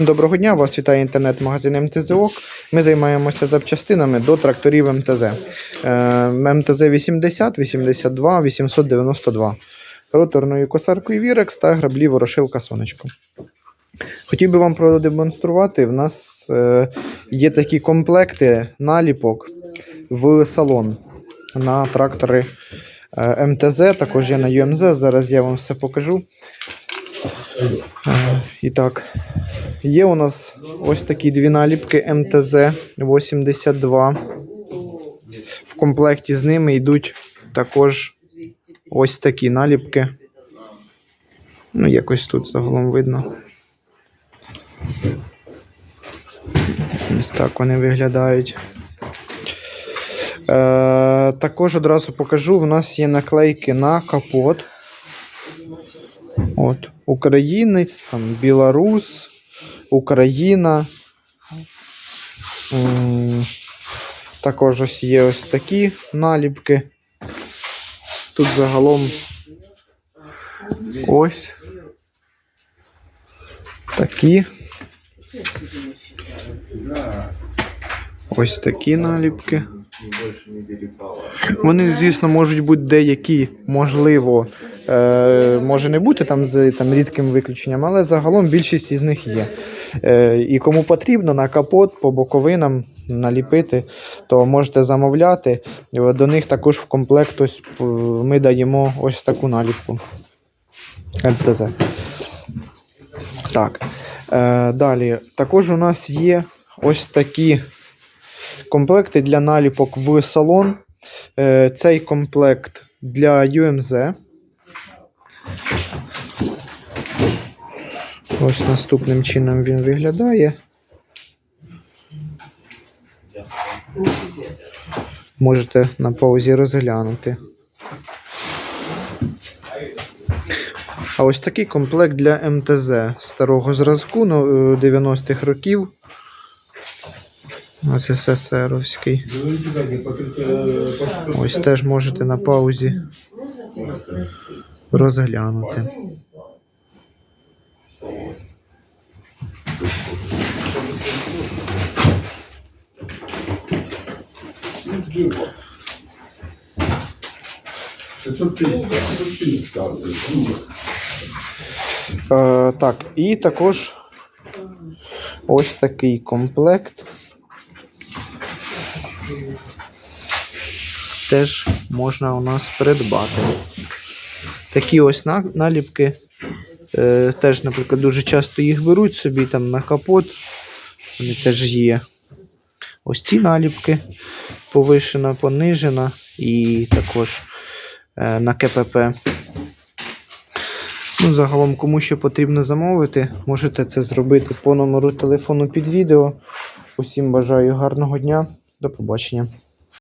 Доброго дня, вас вітає інтернет-магазин МТЗОК. Ми займаємося запчастинами до тракторів МТЗ. Е, МТЗ 80, 82, 892. Роторною косаркою Вірекс та граблі ворошилка Сонечко. Хотів би вам продемонструвати. В нас е, є такі комплекти наліпок в салон на трактори е, МТЗ, також є на ЮМЗ. Зараз я вам все покажу. І так, Є у нас ось такі дві наліпки МТЗ 82. В комплекті з ними йдуть також ось такі наліпки. Ну, якось тут загалом видно. Ось так вони виглядають. Е, також одразу покажу, в нас є наклейки на капот. От, Українець, там, Білорус. Україна. Також ось є ось такі наліпки. Тут загалом ось такі. Ось такі наліпки. Вони, звісно, можуть бути деякі, можливо, е, може не бути там з там, рідким виключенням, але загалом більшість із них є. Е, і кому потрібно на капот по боковинам наліпити, то можете замовляти. До них також в комплект ось, е, ми даємо ось таку наліпку. МТЗ. Так. Е, далі. Також у нас є ось такі комплекти для наліпок в салон. Е, цей комплект для UMZ. Ось наступним чином він виглядає. Можете на паузі розглянути. А ось такий комплект для МТЗ старого зразку ну, 90-х років. Ось СССРовський. Ось теж можете на паузі розглянути. Е, так, і також ось такий комплект. Теж можна у нас придбати. Такі ось наліпки. Е, теж, наприклад, дуже часто їх беруть собі там на капот. Вони теж є. Ось ці наліпки. Повишена, понижена і також е, на КПП. Ну, загалом, кому що потрібно замовити, можете це зробити по номеру телефону під відео. Усім бажаю гарного дня. До побачення.